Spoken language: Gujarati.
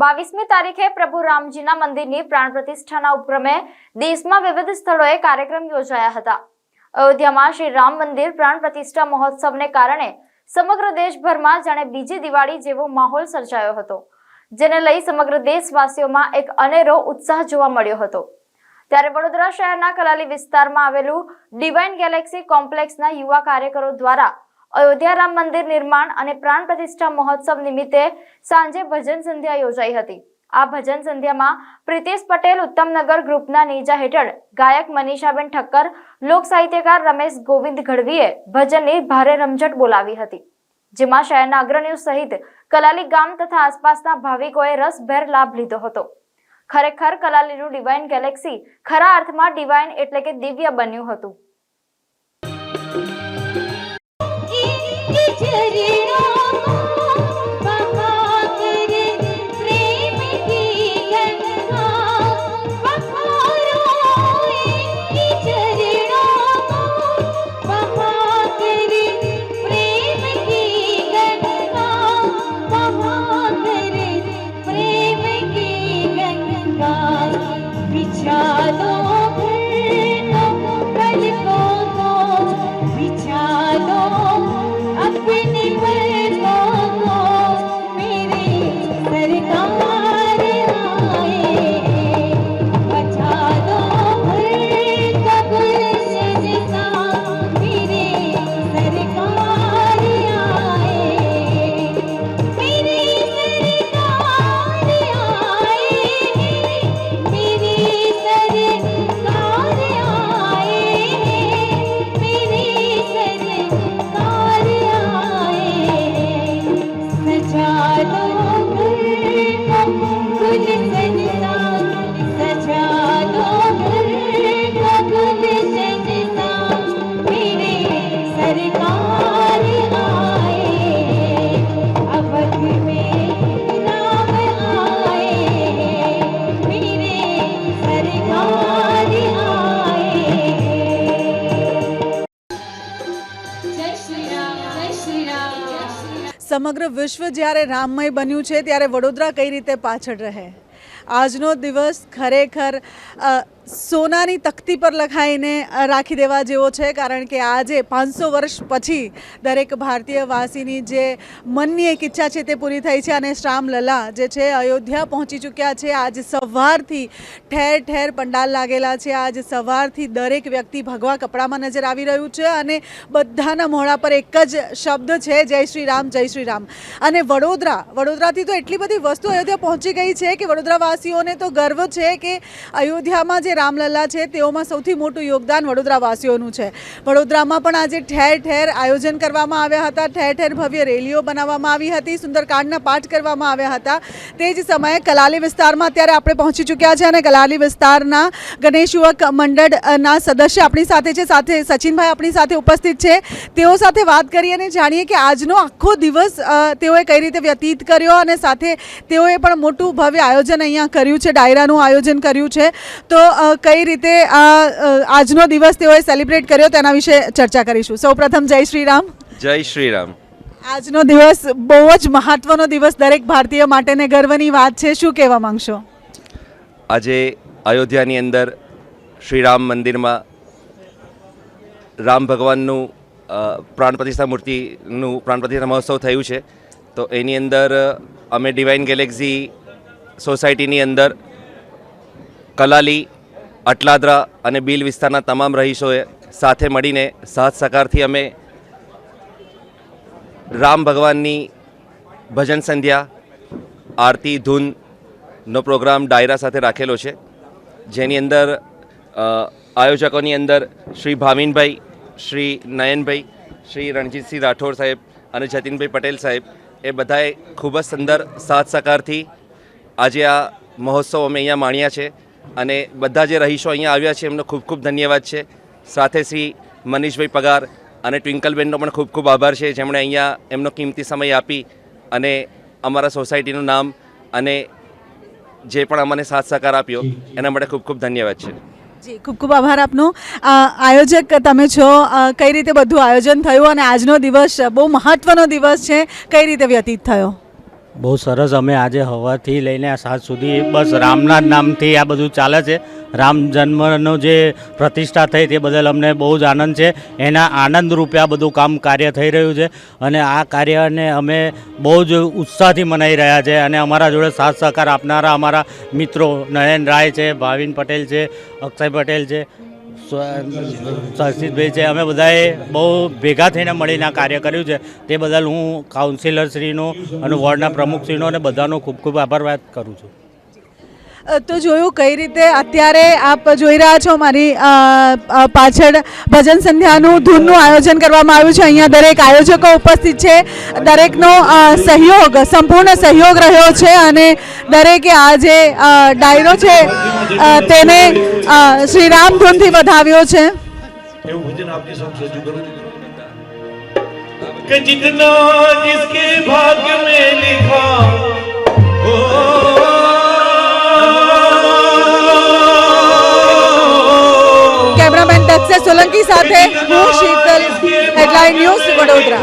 બાવીસમી તારીખે પ્રભુ રામજીના મંદિરની પ્રાણ પ્રતિષ્ઠાના ઉપક્રમે દેશમાં વિવિધ સ્થળોએ કાર્યક્રમ યોજાયા હતા. અયોધ્યામાં શ્રી રામ મંદિર પ્રાણ પ્રતિષ્ઠા મહોત્સવને કારણે સમગ્ર દેશભરમાં જાણે બીજી દિવાળી જેવો માહોલ સર્જાયો હતો, જેને લઈ સમગ્ર દેશવાસીઓમાં એક અનેરો ઉત્સાહ જોવા મળ્યો હતો. ત્યારે વડોદરા શહેરના કલાલી વિસ્તારમાં આવેલું ડિવાઇન ગેલેક્સી કોમ્પ્લેક્સના યુવા કાર્યકરો દ્વારા અયોધ્યા રામ મંદિર નિર્માણ અને પ્રાણ પ્રતિષ્ઠા મહોત્સવ નિમિત્તે સાંજે ભજન સંધ્યા યોજાઈ હતી. આ ભજન સંધ્યામાં પ્રિતેશ પટેલ ઉત્તમનગર ગ્રુપના નેજા હેઠળ ગાયક મનીષાબેન ઠક્કર, લોક સાહિત્યકાર રમેશ ગોવિંદ ગઢવીએ ભજનની ભારે રમઝટ બોલાવી હતી. જેમાં શહેરના અગ્રણીઓ સહિત કલાલી ગામ તથા આસપાસના ભાવિકોએ રસભેર લાભ લીધો હતો. ખરેખર કલાલીનું ડિવાઇન ગેલેક્સી ખરા અર્થમાં ડિવાઇન એટલે કે દિવ્ય બન્યું હતું. ચરણો સમગ્ર વિશ્વ જ્યારે રામમય બન્યું છે, ત્યારે વડોદરા કઈ રીતે પાછળ રહે? આજનો દિવસ ખરેખર સોનાની તકતી પર લખાઈને રાખી દેવા જેવો છે, કારણ કે આજે પાંચસો વર્ષ પછી દરેક ભારતીય વાસીની જે મનની એક ઈચ્છા છે તે પૂરી થઈ છે અને શ્રામલલા જે છે અયોધ્યા પહોંચી ચૂક્યા છે. આજ સવારથી ઠેર ઠેર પંડાલ લાગેલા છે. આજ સવારથી દરેક વ્યક્તિ ભગવા કપડામાં નજર આવી રહ્યું છે અને બધાના મોઢા પર એક જ શબ્દ છે, જય શ્રી રામ જય શ્રી રામ અને વડોદરા, વડોદરાથી તો એટલી બધી વસ્તુ અયોધ્યા પહોંચી ગઈ છે કે વડોદરાવાસીઓને તો ગર્વ છે કે અયોધ્યામાં જે રામલલ્લા છે, તેઓમાં સૌથી મોટું યોગદાન વડોદરાવાસીઓનું છે. વડોદરામાં પણ આજે ઠેર ઠેર આયોજન કરવામાં આવ્યા હતા. ઠેર ઠેર ભવ્ય રેલીઓ બનાવવામાં આવી હતી, સુંદરકાંડના પાઠ કરવામાં આવ્યા હતા. તે જ સમયે કલાલી વિસ્તારમાં અત્યારે આપણે પહોંચી ચૂક્યા છે અને કલાલી વિસ્તારના ગણેશ યુવક મંડળના સદસ્ય આપણી સાથે છે. સાથે સચિનભાઈ આપણી સાથે ઉપસ્થિત છે. તેઓ સાથે વાત કરીએ અને જાણીએ કે આજનો આખો દિવસ તેઓએ કઈ રીતે વ્યતીત કર્યો અને સાથે તેઓએ પણ મોટું ભવ્ય આયોજન અહીંયા કર્યું છે, ડાયરાનું આયોજન કર્યું છે. તો કઈ રીતે આ આજનો દિવસ તેઓએ સેલિબ્રેટ કર્યો તેના વિશે ચર્ચા કરીશું. સૌપ્રથમ જય શ્રી રામ જય શ્રી રામ આજનો દિવસ બહુ જ મહત્વનો દિવસ દરેક ભારતીય માટેને ગર્વની વાત છે. શું કહેવા માંગશો? આજે અયોધ્યાની અંદર શ્રી રામ મંદિરમાં રામ ભગવાનનું પ્રાણ પ્રતિષ્ઠા મૂર્તિનું પ્રાણ પ્રતિષ્ઠા મહોત્સવ થયું છે. તો એની અંદર અમે ડિવાઇન ગેલેક્સી સોસાયટીની અંદર કલાલી અટલાદરા અને બીલ વિસ્તારના તમામ રહીશોએ સાથે મળીને સાથ સહકારથી અમે રામ ભગવાનની ભજન સંધ્યા, આરતી ધૂનનો પ્રોગ્રામ ડાયરા સાથે રાખેલો છે. જેની અંદર આયોજકોની અંદર શ્રી ભાવિનભાઈ શ્રી નયનભાઈ, શ્રી રણજીતસિંહ રાઠોડ સાહેબ અને જતીનભાઈ પટેલ સાહેબ, એ બધાએ ખૂબ જ સુંદર સાથ સહકારથી આજે આ મહોત્સવ અમે અહીંયા માણ્યા છે. અને બધા જે રહીશો અહીંયા આવ્યા છે, એમનો ખૂબ ખૂબ ધન્યવાદ છે. સાથે શ્રી મનીષભાઈ પગાર અને ટ્વિંકલબેનનો પણ ખૂબ ખૂબ આભાર છે, જેમણે અહીંયા એમનો કિંમતી સમય આપી અને અમારા સોસાયટીનું નામ અને જે પણ અમને સાથ સહકાર આપ્યો, એના માટે ખૂબ ખૂબ ધન્યવાદ છે. જી, ખૂબ ખૂબ આભાર આપનો. આયોજક તમે છો કઈ રીતે બધું આયોજન થયું અને આજનો દિવસ બહુ મહત્વનો દિવસ છે, કઈ રીતે વ્યતીત થયો? બહુ સરસ અમે આજે હવાથી લઈને આ સાંજ સુધી બસ રામના નામથી આ બધું ચાલે છે. રામ જન્મનો જે પ્રતિષ્ઠા થઈ તે બદલ અમને બહુ જ આનંદ છે. એના આનંદ રૂપે આ બધું કામ કાર્ય થઈ રહ્યું છે અને આ કાર્યને અમે બહુ જ ઉત્સાહથી મનાવી રહ્યા છે અને અમારા જોડે સાથ સહકાર આપનારા અમારા મિત્રો નયન રાય છે, ભાવિન પટેલ છે, અક્ષય પટેલ છે સર્ષિતભાઈ છે, અમે બધાએ બહુ ભેગા થઈને મળીને આ કાર્ય કર્યું છે. તે બદલ હું કાઉન્સિલરશ્રીનો અને વોર્ડના પ્રમુખશ્રીનો અને બધાનો ખૂબ ખૂબ આભાર વાત કરું છું. તો જોયું કઈ રીતે અત્યારે આપ જોઈ રહ્યા છો મારી પાછળ ભજન સંધ્યાનું ધૂનનું આયોજન કરવામાં આવ્યું છે. અહીંયા દરેક આયોજકો ઉપસ્થિત છે. દરેકનો સહયોગ, સંપૂર્ણ સહયોગ રહ્યો છે અને દરેકે આ જે ડાયરો છે તેને શ્રી રામ ધૂનથી વધાવ્યો છે. કે જિતના જિસકે ભાગ્ય મેં કરું સાથે હું શીતલ હેડલાઇન ન્યૂઝ વડોદરા